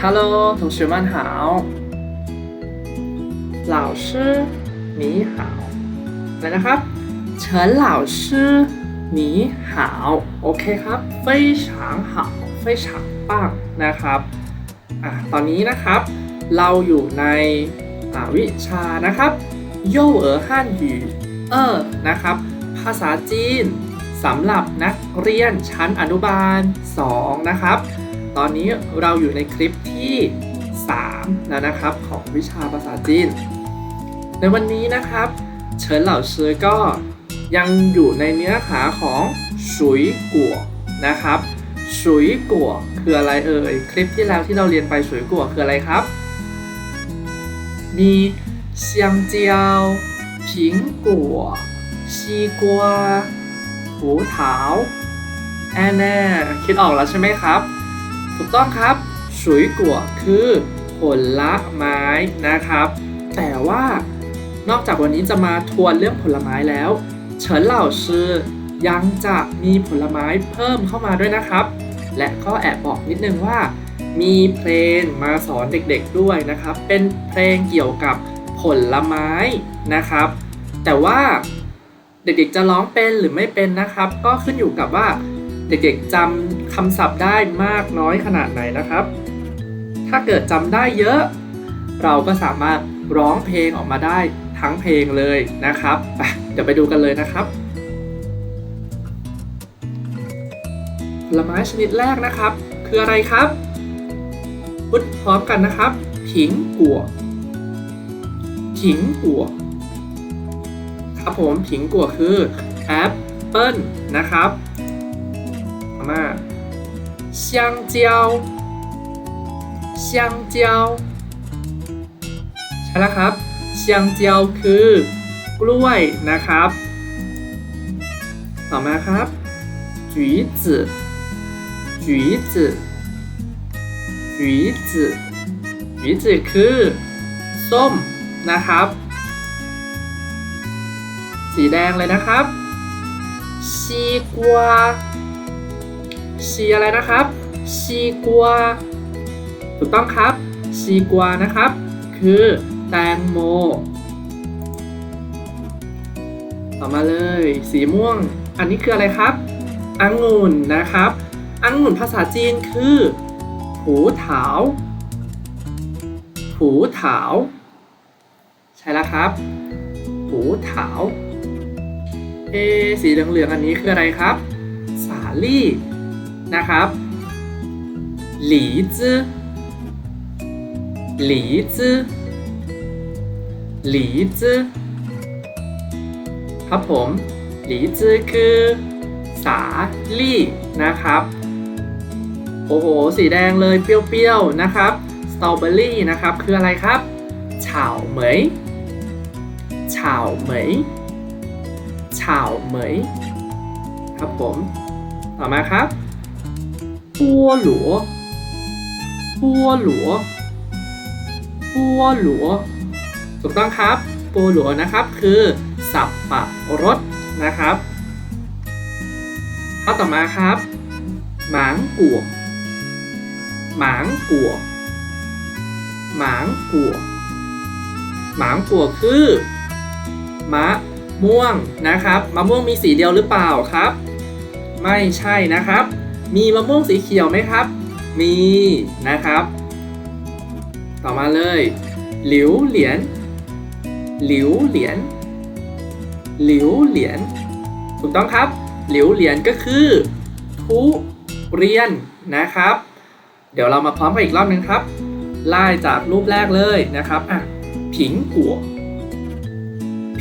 Hello，同学们好。老师你好，来นะครับเฉิน老师你好โอเคครับ非常好非常棒นะครับอ่ะตอนนี้นะครับ เราอยู่ในอ่าวิชานะครับโยเอ๋อฮั่นหยูเออนะครับ ภาษาจีนสำหรับนักเรียนชั้นอนุบาล 2 นะครับ ตอนนี้เราอยู่ในคลิปที่ 3 แล้วนะครับของวิชาภาษาจีน ในวันนี้นะครับเฉินเหล่าเชือก็ยังอยู่ในเนื้อหาของสุยกัวนะครับสุยกัวคืออะไรเอ่ยคลิปที่แล้วที่เราเรียนไปสุยกัวคืออะไรครับ มีเซียงเจียวผิงกัวซีกัวหูเถาแอนแน่คิดออกแล้วใช่ไหมครับ ถูกต้องครับสุยกัวคือผลไม้นะครับ แต่ว่านอกจากวันนี้จะมาทวนเรื่องผลไม้แล้วเฉินเหล่าชื่อยังจะมีผลไม้เพิ่มเข้ามาด้วยนะครับ และก็แอบบอกนิดนึงว่า มีเพลงมาสอนเด็กๆด้วยนะครับ เป็นเพลงเกี่ยวกับผลไม้นะครับ แต่ว่าเด็กๆจะร้องเป็นหรือไม่เป็นนะครับ ก็ขึ้นอยู่กับว่า เด็กๆจำคำศัพท์ได้มากน้อยขนาดไหนนะครับ ถ้าเกิดจำได้เยอะ เราก็สามารถร้องเพลงออกมาได้ทั้งเพลงเลยนะครับเดี๋ยวไปดูกันเลยนะครับผลไม้ชนิดแรกนะครับ คืออะไรครับพูดพร้อมกันนะครับผิงกัวผิงกัวครับผมผิงกัวคือแอปเปิลนะครับ มา香蕉香蕉ใช่แล้วครับเชียงเจียวคือกล้วยนะครับ ต่อมาครับ橘子橘子橘子橘子คือ ส้มนะครับ สีแดงเลยนะครับซีก วาซีอะไรนะครับซีกัว ถูกต้องครับซีกัวนะครับ คือแตงโม ต่อมาเลย สีม่วง อันนี้คืออะไรครับองุ่นนะครับองุ่นภาษาจีนคือผูเถาผูเถาใช่แล้วครับผูเถาเอสีเหลืองๆอันนี้คืออะไรครับ สาลี่ นะครับหลีจื้อหลีจื้อหลีจื้อครับผมหลีจื้อคือ สาลี่นะครับ โอ้โห สีแดงเลยเปรี้ยวๆนะครับสตรอเบอรี่นะครับ คืออะไรครับเฉาเหมยเฉาเหมยเฉาเหมยครับผม ต่อมาครับ ปัวหลัวปัวหลัวปัวหลัวถูกต้องครับปูหลัวนะครับคือสับปะรดนะครับข้อต่อมาครับหมางกัวหมางกัวหมางกัวหมางกัวคือมะม่วงนะครับมะม่วงมีสีเดียวหรือเปล่าครับ ไม่ใช่นะครับ มีมะม่วงสีเขียวไหมครับ มีนะครับ ต่อมาเลย หลิวเหรียญหลิวเหรียญหลิวเหรียญถูกต้องครับ หลิวเหรียญก็คือ ทุเรียนนะครับ เดี๋ยวเรามาพร้อมกันอีกรอบหนึ่งครับ ไล่จากรูปแรกเลยนะครับอะผิงกัว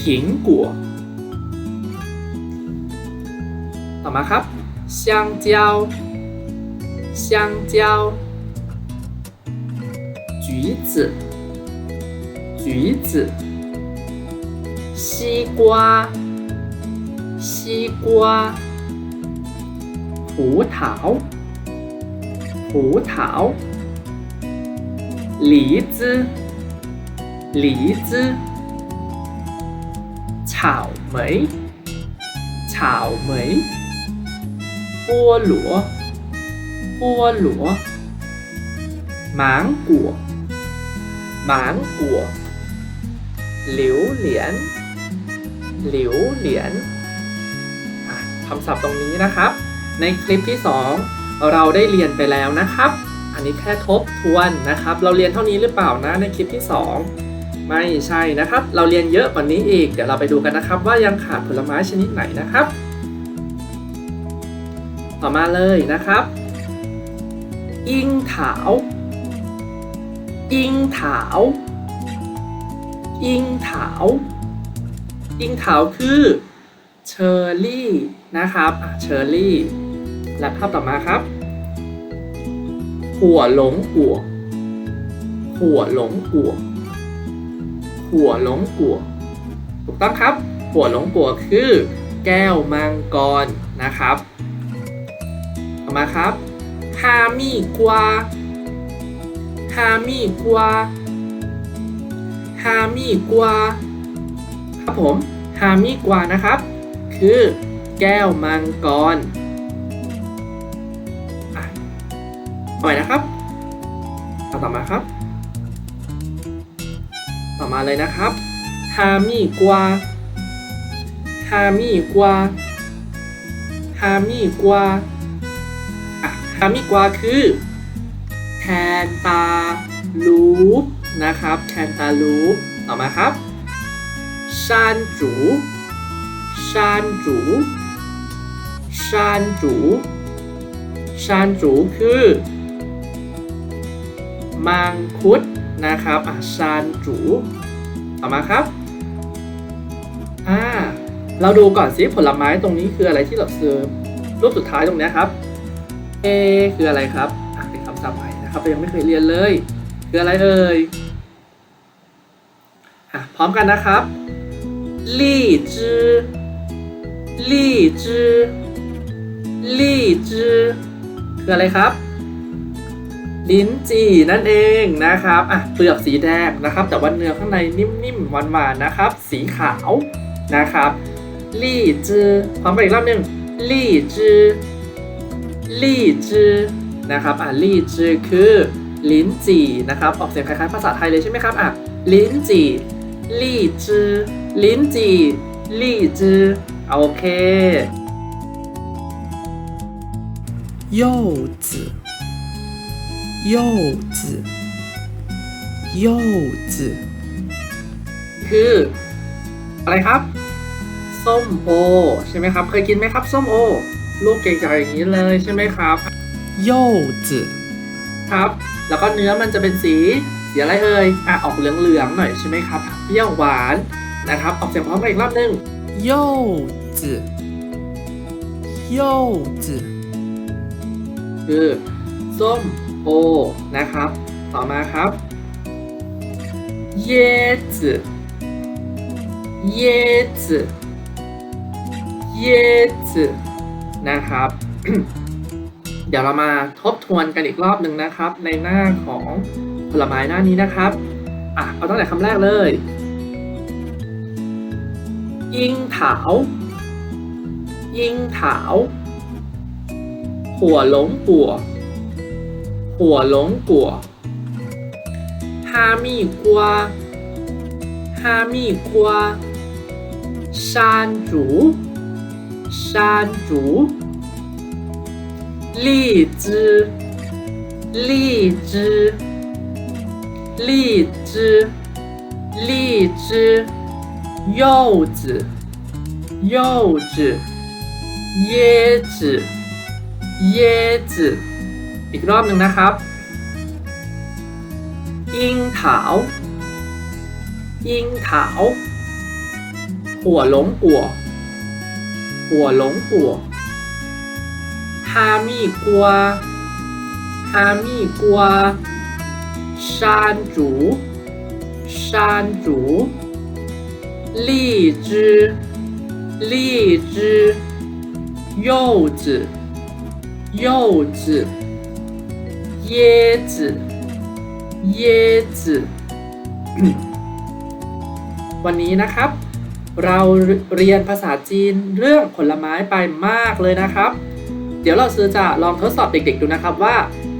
ผิงกัวต่อมาครับ 香蕉香蕉。橘子橘子。西瓜西瓜。葡萄葡萄。梨子梨子。草莓草莓。菠萝菠萝ลัวปัวหลัมังกัวเหรียญหเหรียญคำศัพท์ตรงนี้นะครับ ในคลิปที่ 2 เราได้เรียนไปแล้วนะครับ อันนี้แค่ทบทวนนะครับ เราเรียนเท่านี้หรือเปล่านะในคลิปที่ 2 ไม่ใช่นะครับ เราเรียนเยอะกว่านี้อีก เดี๋ยวเราไปดูกันนะครับ ว่ายังขาดผลไม้ชนิดไหนนะครับ ต่อมาเลยนะครับ อิงถาว อิงถาว อิงถาว อิงถาวคือเชอร์รี่นะครับเชอร์รี่ และภาพต่อมาครับ หัวหลงกัว หัวหลงกัว หัวหลงกัว ถูกต้องครับ หัวหลงกัวคือ แก้วมังกรนะครับ ต่อมาครับฮามีกวาฮามีกวาฮามีกวาครับผมฮามีกวานะครับ คือแก้วมังกรอ่อาใหม่นะครับเอาต่อมาครับ ต่อมาเลยนะครับฮามีกวาฮามีกวาฮามีกวา อะฮามิกวาคือแคนตาลูปนะครับแคนตาลูปต่อมาครับชานจูชานจูชานจูชานจูคือมังคุดนะครับอะชานจูต่อมาครับอ่าเราดูก่อนสิผลไม้ตรงนี้คืออะไรที่เราซื้อรูปสุดท้ายตรงนี้ครับ เอคืออะไรครับอะเป็นคำศัพท์ใหม่นะครับเรายังไม่เคยเรียนเลย คืออะไรเอ่ยอะพร้อมกันนะครับลี่จื้อลี่จื้อลี่จื้อคืออะไรครับ ลิ้นจี่นั่นเองนะครับอะเปลือกสีแดงนะครับ แต่ว่าเนื้อข้างในนิ่มๆหวานๆนะครับ สีขาวนะครับลี่จื้อพร้อมกันอีกรอบหนึ่งลี่จื้อ ลี่จือนะครับอ่ะลี่จือคือลิ้นจี่นะครับ ออกเสียงคล้ายๆภาษาไทยเลยใช่ไหมครับอ่ะลิ้นจี่ลี่จือลิ้นจี่ลี่จือโอเค 柚子，柚子，柚子， คืออะไรครับ ส้มโอใช่ไหมครับ เคยกินไหมครับ ส้มโอ ลูกใหญ่ๆอย่างนี้เลยใช่ไหมครับ 柚子， ครับ แล้วก็เนื้อมันจะเป็นสีสีอะไรเอ่ยอ่ะออกเหลืองๆหน่อยใช่ไหมครับเปรี้ยวหวานนะครับ ออกเสียงพร้อมกันอีกรอบหนึง 柚子，柚子， คือส้มโอนะครับ ต่อมาครับเย子เย子เย子 นะครับ เดี๋ยวเรามาทบทวนกันอีกรอบหนึ่งนะครับ ในหน้าของผลไม้หน้านี้นะครับอะเอาตั้งแต่คำแรกเลยยิงเถายิงเถาหัวหลงกัวหัวหลงกัวฮามี่กัวฮามีกัว山竹。山竹荔枝荔枝荔枝荔枝柚子柚子椰子 เยจือีกรอบหนึ่งนะครับ อิงถาว อิงถาว หัวหลง กัว หัวหลงกัว ฮามีกัว ฮามีกัว ชานจู ชานจู 荔枝，荔枝，柚子。柚子、椰子、椰子 วันนี้นะครับ เราเรียนภาษาจีนเรื่องผลไม้ไปมากเลยนะครับ เดี๋ยวเราซื้อจะลองทดสอบเด็กๆดูนะครับว่า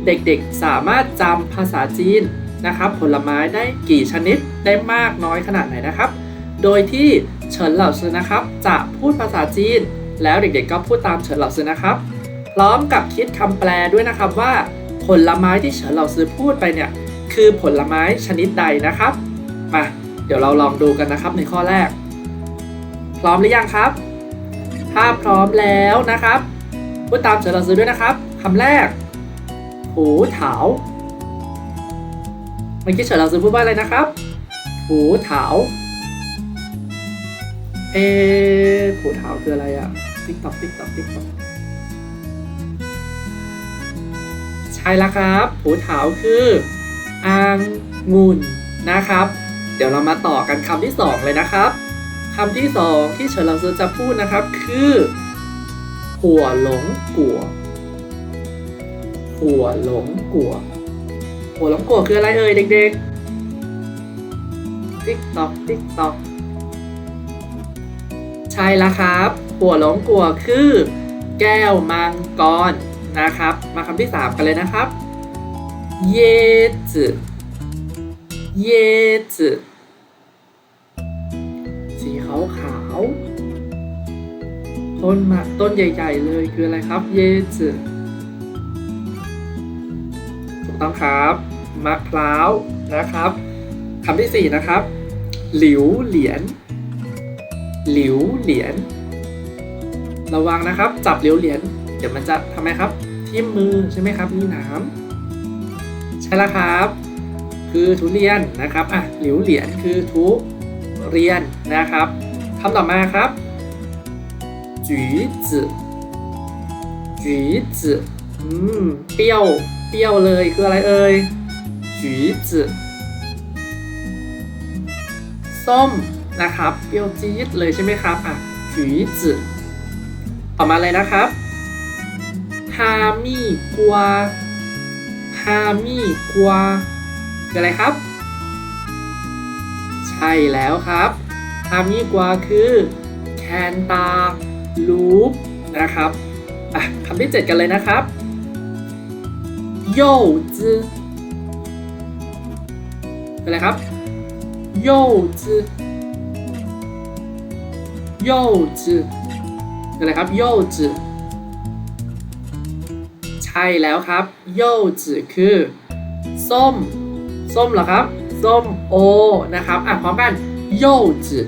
เด็กๆสามารถจำภาษาจีนนะครับ ผลไม้ได้กี่ชนิดได้มากน้อยขนาดไหนนะครับ โดยที่เฉินเหล่าซือนะครับ จะพูดภาษาจีน แล้วเด็กๆก็พูดตามเฉินเหล่าซือนะครับ พร้อมกับคิดคำแปลด้วยนะครับว่า ผลไม้ที่เฉินเหล่าซือพูดไปเนี่ยคือผลไม้ชนิดใดนะครับมาเดี๋ยวเราลองดูกันนะครับในข้อแรก พร้อมหรือยังครับ ถ้าพร้อมแล้วนะครับพูดตามเฉินเหล่าซือด้วยนะครับคำแรกหูเถาเมื่อกี้เฉินเราซื้อพูดว่าอะไรนะครับหูเถาเอหูเถาคืออะไรอะติ๊กต๊อกติ๊กต๊อกติ๊กต๊อกใช่แล้วครับหูเถาคืออางงุ่นนะครับ เดี๋ยวเรามาต่อกันคำที่สองเลยนะครับ คำที่สองที่เฉินเราซื้อจะพูดนะครับคือหัวหลงกัวหัวหลงกัวหัวหลงกัวคืออะไรเอ่ยเด็กๆติ๊กตอกติ๊กตอกใช่แล้วครับ หัวหลงกัวคือ แก้วมังกรนะครับ มาคำที่สามกันเลยนะครับเยจืเยจื สีขาวขาวๆต้นมาต้นใหญ่ๆเลยคืออะไรครับ เยจืถูกต้องครับมะพร้าวนะครับคำที่สี่นะครับ หลิวเหรียญหลิวเหรียญระวังนะครับ จับหลิวเหรียญเดี๋ยวมันจะทำไมครับ ทิ่มมือใช่ไหมครับมีหนามใช่แล้วครับ คือทุเรียนนะครับอะหลิวเหรียญคือทุ เรียนนะครับคำต่อมาครับจืดจดจืดจดอืมเปรี้ยวเปรี้ยวเลยคืออะไรเอ่ยจืดจดส้มนะครับเปรี้ยวจี๊ดเลยใช่ไหมครับอะจืดจดต่อมาเลยนะครับฮามี่กัวฮามี่กัวคืออะไรครับ ใช่แล้วครับฮามีกัวคือแคนตาลูปนะครับอะคำที่ 7 กันเลยนะครับโยจือะไรครับโยจือโยจือะไรครับโยจือใช่แล้วครับโยจือคือ ส้ม ส้มเหรอครับ ส้มโอนะครับอะพร้อมกันโยจื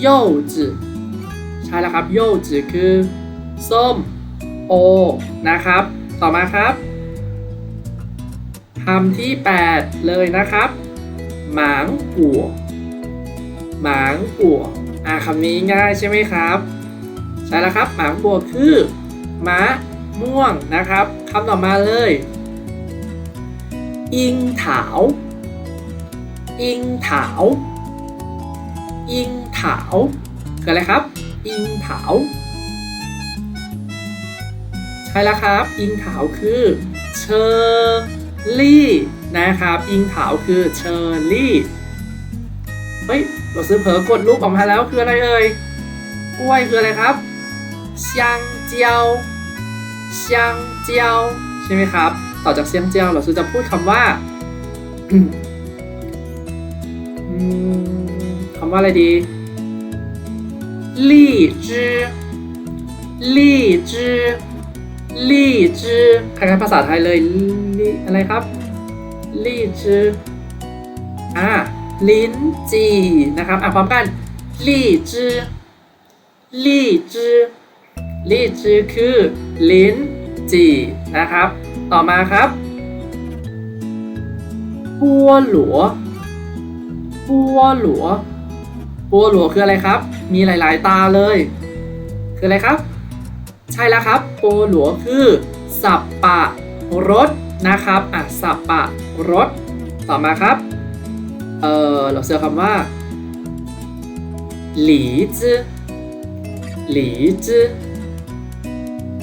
โยจืใช่แล้วครับโยจืคือส้มโอนะครับ ต่อมาครับคำที่ 8 เลยนะครับหมางกัวหมางกัวอ่าคำนี้ง่ายใช่ไหมครับ ใช่แล้วครับหมางกัวคือม้าม่วงนะครับคำต่อมาเลยอิงถาว อิงถาว อิงถาวคืออะไรครับ อิงถาว ใช่แล้วครับ อิงถาวคือเชอร์ลี่นะครับ อิงถาวคือเชอร์ลี่เฮ้ยเราซื้อเผลอกดรูปออกมาแล้วคืออะไรเอ่ยกล้วยคืออะไรครับเซียงเจียวเซียงเจียวใช่ไหมครับ ต่อจากเซียงเจียวเราซื้อจะพูดคำว่า คำว่าอะไรดีลี่จื้อลี่จื้อลี่จื้อคล้ายๆภาษาไทยเลยลี่อะไรครับลี่จื้ออ่าลิ้นจีนะครับอะพร้อมกันลี่จื้อลี่จื้อลี่จื้อคือลิ้นจีนะครับ ต่อมาครับปัวหลัว ปัวหลัวปัวหลัวคืออะไรครับ มีหลาย ๆ ตาเลย คืออะไรครับ ใช่แล้วครับปัวหลัวคือสับปะรดนะครับอะสับปะรดต่อมาครับ เออเราเจอคำว่าหลีจื้อหลีจื้อ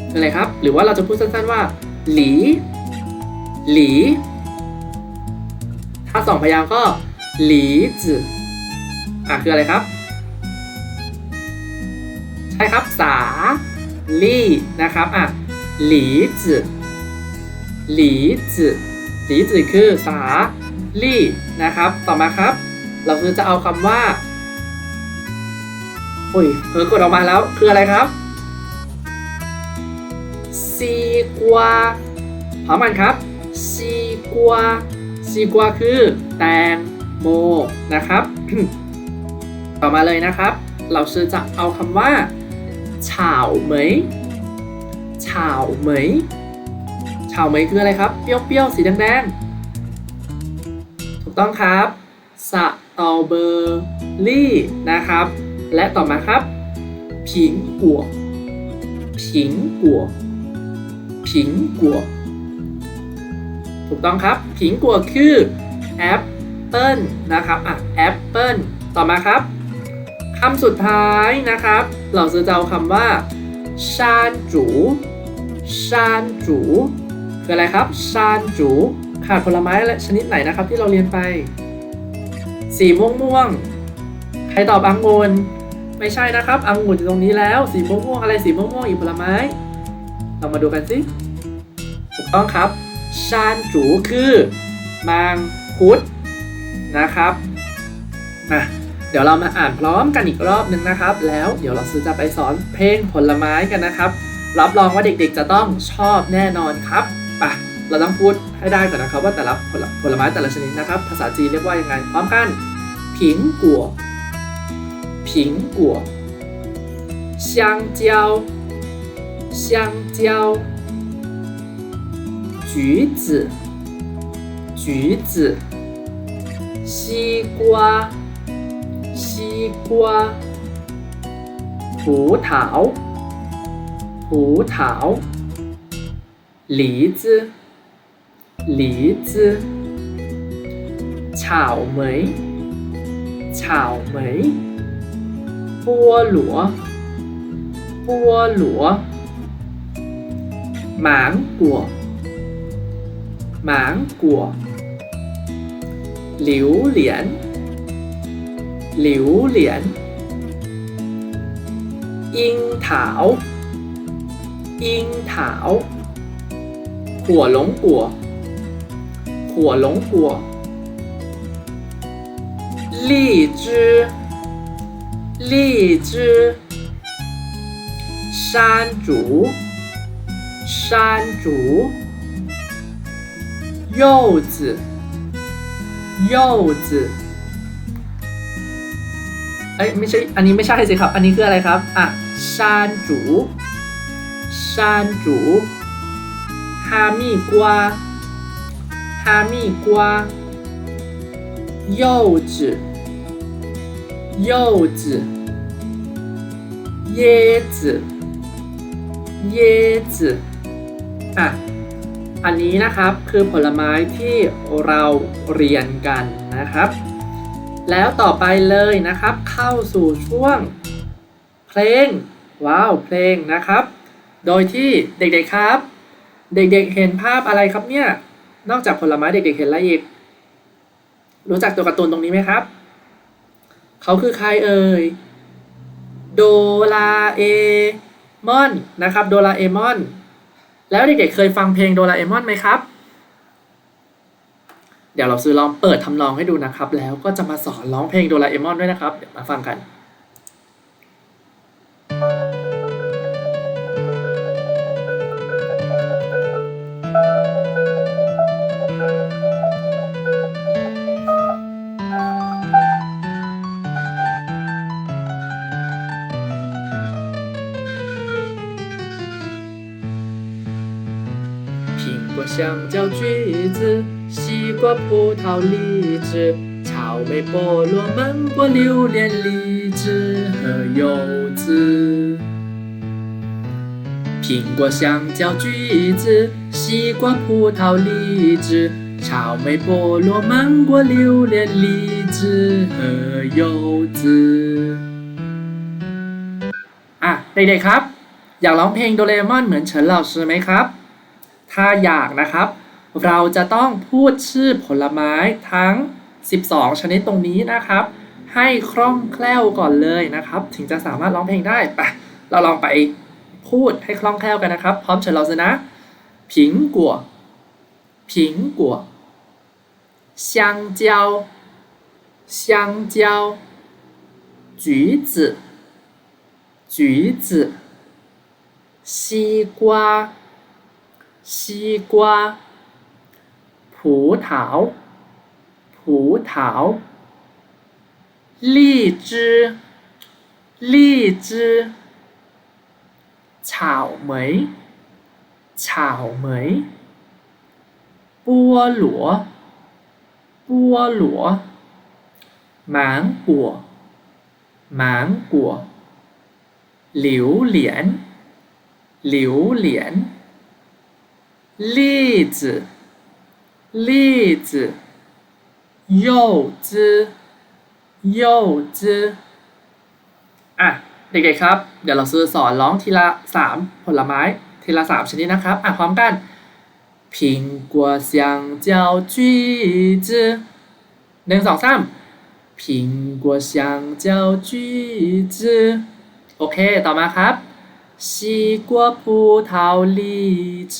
คืออะไรครับ หรือว่าเราจะพูดสั้นๆว่า หลี หลี ถ้าสองพยางค์ก็ หลีจืออะคืออะไรครับ ใช่ครับสาลี่นะครับอะหลีจือหลีจืหลีจืคือสาลี่นะครับ ต่อมาครับ เราคือจะเอาคำว่าโอ้ยเผลอกดออกมาแล้วคืออะไรครับซีกวาพร้อมกันครับซีกวาซีกวาคือแตง โมนะครับ ต่อมาเลยนะครับ เราชื่อจะเอาคำว่าเฉาเหมยเฉาเหมยเฉาเหมยคืออะไรครับ เปรี้ยวๆ สีแดงๆ ถูกต้องครับสตอเบอร์รี่นะครับ และต่อมาครับ ผิงกัวผิงกัวผิงกัวถูกต้องครับ ผิงกัวคือแอป เปิลนะครับอะแอปเปิลต่อมาครับคำสุดท้ายนะครับ เราจะเอาคำว่าชานจูชานจูคืออะไรครับชานจูขาดผลไม้และชนิดไหนนะครับที่เราเรียนไป สีม่วงม่วงใครตอบอังุนไม่ใช่นะครับอังุนอยู่ตรงนี้แล้ว สีม่วงม่วงอะไรสีม่วงม่วงอีกผลไม้เรามาดูกันสิถูกต้องครับชานจูคือ มังคุด นะครับอ่ะเดี๋ยวเรามาอ่านพร้อมกันอีกรอบหนึ่งนะครับ แล้วเดี๋ยวเราซื้อจะไปสอนเพลงผลไม้กันนะครับ รับรองว่าเด็กๆจะต้องชอบแน่นอนครับไปะเราต้องพูดให้ได้ก่อนนะครับ ว่าแต่ละผลผลไม้แต่ละชนิดนะครับ ภาษาจีนเรียกว่ายังไง พร้อมกันผิงกัวผิงกัว香蕉香蕉橘子橘子 西瓜西瓜葡萄葡萄，梨子，梨子，草莓，草莓，菠萝，菠萝，芒果，芒果，榴莲，榴莲。樱桃，樱桃，火龙果，火龙果，荔枝，荔枝，山竹，山竹，柚子， 柚子。เอ้ยไม่ใช่ อันนี้ไม่ใช่สิครับ อันนี้คืออะไรครับ อ่ะชานจูชานจูฮามีกวาฮามีกวา柚子柚子椰子椰子อ่ะ อันนี้นะครับคือผลไม้ที่เราเรียนกันนะครับ แล้วต่อไปเลยนะครับ เข้าสู่ช่วงเพลงว้าวเพลงนะครับ โดยที่เด็กๆครับ เด็กๆเห็นภาพอะไรครับเนี่ย นอกจากผลไม้เด็กๆเห็นอะไรอีก รู้จักตัวการ์ตูนตรงนี้ไหมครับ เขาคือใครเอ่ยโดราเอมอนนะครับโดราเอมอน แล้วเด็กๆเคยฟังเพลงโดราเอมอนไหมครับ เดี๋ยวเราซื้อลองเปิดทำนองให้ดูนะครับ แล้วก็จะมาสอนร้องเพลงโดราเอมอนด้วยนะครับ เดี๋ยวมาฟังกัน 香蕉、橘子、西瓜、葡萄、荔枝、草莓、菠萝、芒果、榴莲、荔枝和柚子。苹果、香蕉、橘子、西瓜、葡萄、荔枝、草莓、菠萝、芒果、榴莲、荔枝和柚子。อ่ะเด็กๆครับ อยากร้องเพลงโดเรมอนเหมือนเฉินเหล่าซื้อไหมครับ ถ้าอยากนะครับ เราจะต้องพูดชื่อผลไม้ทั้ง 12 ชนิดตรงนี้นะครับ ให้คล่องแคล่วก่อนเลยนะครับ ถึงจะสามารถร้องเพลงได้ไปเราลองไปพูดให้คล่องแคล่วกันนะครับ พร้อมเชิญเราสินะผิงกัว 苹果香蕉香蕉橘子橘子西瓜 西瓜葡萄葡萄荔枝荔枝草莓草莓菠萝菠萝芒果芒果榴莲榴莲。栗子栗子柚子柚子อ่ะเด็กๆครับ เดี๋ยวเราซื้อสอนร้องทีละสามผลไม้ ทีละสามชนิดนะครับ อ่ะพร้อมกัน苹果香蕉橘子หนึ่งสองสาม苹果香蕉橘子โอเค ต่อมาครับ西瓜葡萄荔枝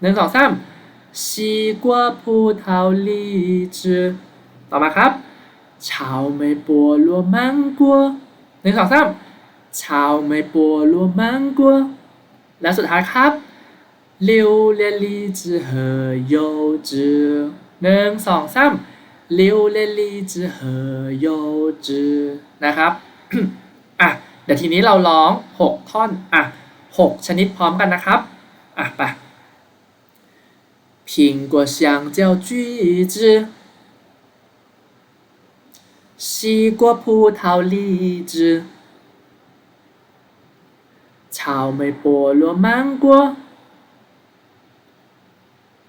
หนึ่งสองสาม西瓜葡萄荔枝ต่อมาครับ草莓菠萝芒果หนึ่งสองสาม草莓菠萝芒果และสุดท้ายครับ榴莲荔枝和柚子หนึ่งสองสาม榴莲荔枝和柚子นะครับ อ่ะ เดี๋ยวทีนี้เราร้องหกท่อน อ่ะหกชนิดพร้อมกันนะครับ อ่ะไป 苹果香蕉橘子西瓜葡萄荔枝草莓菠萝芒果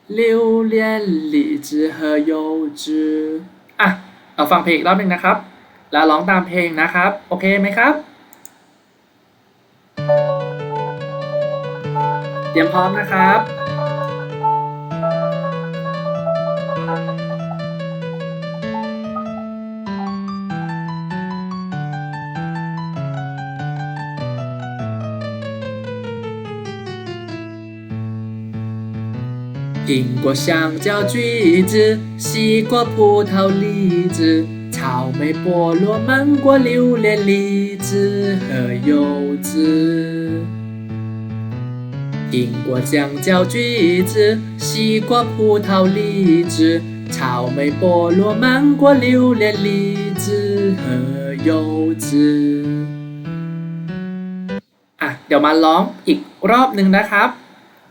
榴莲荔枝和柚子อ่ะเราฟังเพลงอีกรอบหนึ่งนะครับ แล้วร้องตามเพลงนะครับ โอเคไหมครับ เตรียมพร้อมนะครับ 苹果、香蕉、橘子、西瓜、葡萄、荔枝、草莓、菠萝、芒果、榴莲、荔枝和柚子。苹果、香蕉、橘子、西瓜、葡萄、荔枝、草莓、菠萝、芒果、榴莲、荔枝和柚子。อ่ะ เดี๋ยวมาร้องอีกรอบหนึ่งนะครับ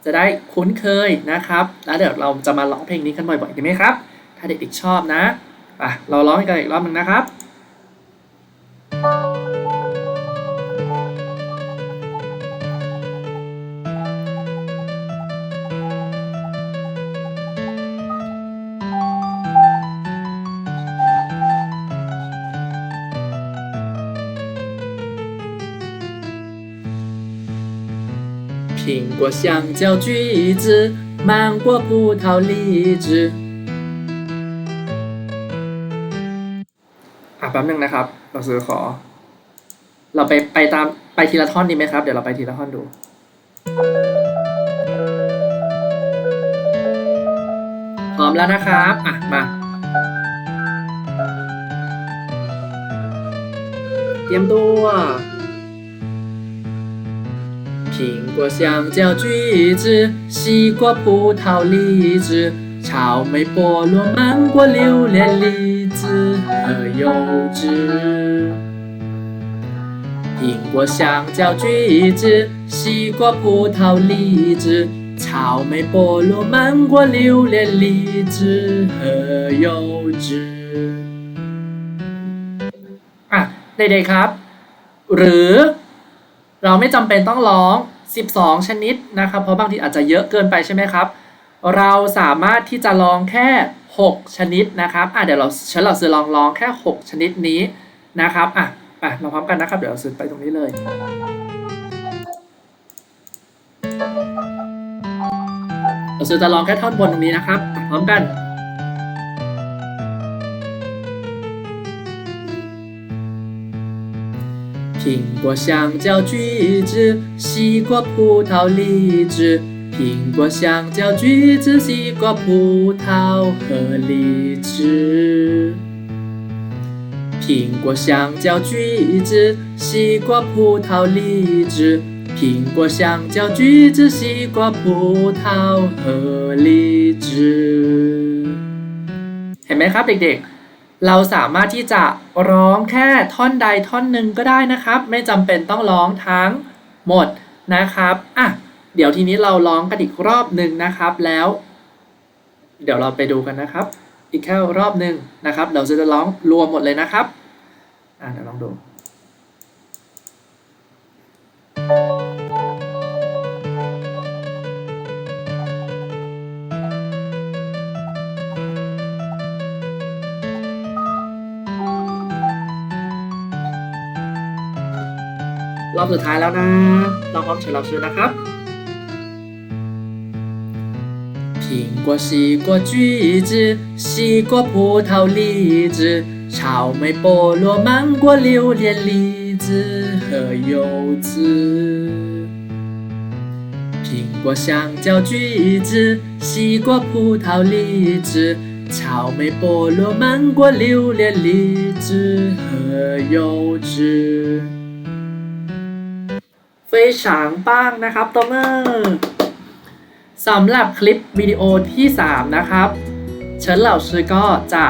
จะได้คุ้นเคยนะครับ แล้วเดี๋ยวเราจะมาร้องเพลงนี้กันบ่อยๆดีไหมครับ ถ้าเด็กๆชอบนะอะเราร้องกันอีกรอบหนึ่งนะครับ 苹果、香蕉、橘子、芒果、葡萄、荔枝อ่ะแป๊บนึงนะครับ เราซื้อขอ เราไปไปตามไปทีละท่อนดีไหมครับ เดี๋ยวเราไปทีละท่อนดู พร้อมแล้วนะครับ อ่ะ มา เตรียมตัว 苹果、香蕉、橘子、西瓜、葡萄、荔枝、草莓、菠萝、芒果、榴莲、荔枝和柚子。苹果、香蕉、橘子、西瓜、葡萄、荔枝、草莓、菠萝、芒果、榴莲、荔枝和柚子。อ่ะเด็กๆครับ หรือ เราไม่จำเป็นต้องร้อง 12 ชนิดนะครับ เพราะบางทีอาจจะเยอะเกินไปใช่ไหมครับ เราสามารถที่จะร้องแค่ 6 ชนิดนะครับอะเดี๋ยวเราฉันเราซื้อลองร้องแค่ 6 ชนิดนี้นะครับอะอะเราพร้อมกันนะครับเดี๋ยวเราซื้อไปตรงนี้เลยเราซื้อจะร้องแค่ท่อนบนตรงนี้นะครับพร้อมกัน 苹果、香蕉、橘子、西瓜、葡萄、荔枝、 苹果、香蕉、橘子、西瓜、葡萄和荔枝。苹果、香蕉、橘子、西瓜、葡萄、荔枝。苹果、香蕉、橘子、西瓜、葡萄和荔枝。เห็นไหมครับเด็กๆ เราสามารถที่จะร้องแค่ท่อนใดท่อนหนึ่งก็ได้นะครับ ไม่จำเป็นต้องร้องทั้งหมดนะครับอะเดี๋ยวทีนี้เราร้องกันอีกรอบหนึ่งนะครับแล้ว เดี๋ยวเราไปดูกันนะครับ อีกแค่รอบหนึ่งนะครับ เราจะร้องรวมหมดเลยนะครับอะเดี๋ยวลองดู รอบสุดท้ายแล้วนะลองพร้อมเฉลยซื้อนะครับ苹果、西瓜、橘子、西瓜、葡萄、荔枝、草莓、菠萝、芒果、榴莲、梨子和柚子。苹果、香蕉、橘子、西瓜、葡萄、荔枝、草莓、菠萝、芒果、榴莲、梨子和柚子。 ต้ฉางบ้างนะครับตัวเมอร์สำหรับคลิปวิดีโอที่ 3 นะครับเฉินเหล่าซือก็จะ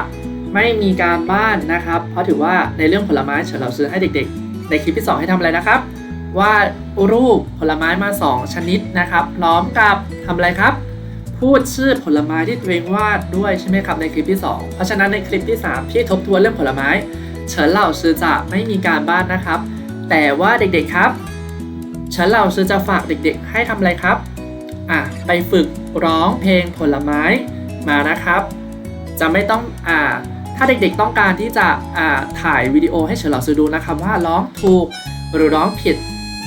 ไม่มีการบ้านนะครับ เพราะถือว่าในเรื่องผลไม้เฉินเหล่าซือให้เด็กๆ ในคลิปที่ 2 ให้ทำอะไรนะครับวาดรูปผลไม้มา 2 ชนิดนะครับ พร้อมกับทำอะไรครับ พูดชื่อผลไม้ที่ตัวเองวาดด้วยใช่ไหมครับในคลิปที่ 2 เพราะฉะนั้นในคลิปที่ 3 ที่ทบทวนเรื่องผลไม้ เฉินเหล่าซือจะไม่มีการบ้านนะครับ แต่ว่าเด็กๆครับ ฉันเราซื้อจะฝากเด็กๆ ให้ทำอะไรครับ อะ ไปฝึกร้องเพลงผลไม้มานะครับ จะไม่ต้อง อ่า ถ้าเด็กๆต้องการที่จะ อ่า ถ่ายวิดีโอให้เฉินเหล่าซื้อดูนะครับ ว่าร้องถูกหรือร้องผิด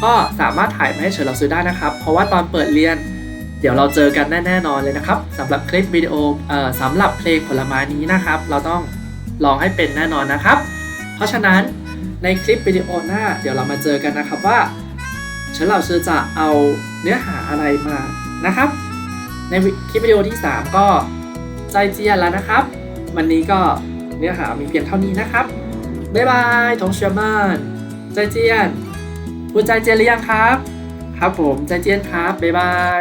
ก็สามารถถ่ายมาให้เฉินเหล่าซื้อได้นะครับ เพราะว่าตอนเปิดเรียน เดี๋ยวเราเจอกันแน่ๆนอนเลยนะครับสำหรับคลิปวิดีโอ เอ่อสำหรับเพลงผลไม้นี้นะครับ เราต้องร้องให้เป็นแน่นอนนะครับ เพราะฉะนั้นในคลิปวิดีโอหน้า เดี๋ยวเรามาเจอกันนะครับว่า เชิญเราจะเอาเนื้อหาอะไรมานะครับ ในคลิปวิดีโอที่ 3 ก็ใจเจียนแล้วนะครับ วันนี้ก็เนื้อหามีเพียงเท่านี้นะครับบ๊ายบายทงเชียร์มานใจเจียนคุณใจเจียนหรือยังครับ ครับผมใจเจียนครับบ๊ายบาย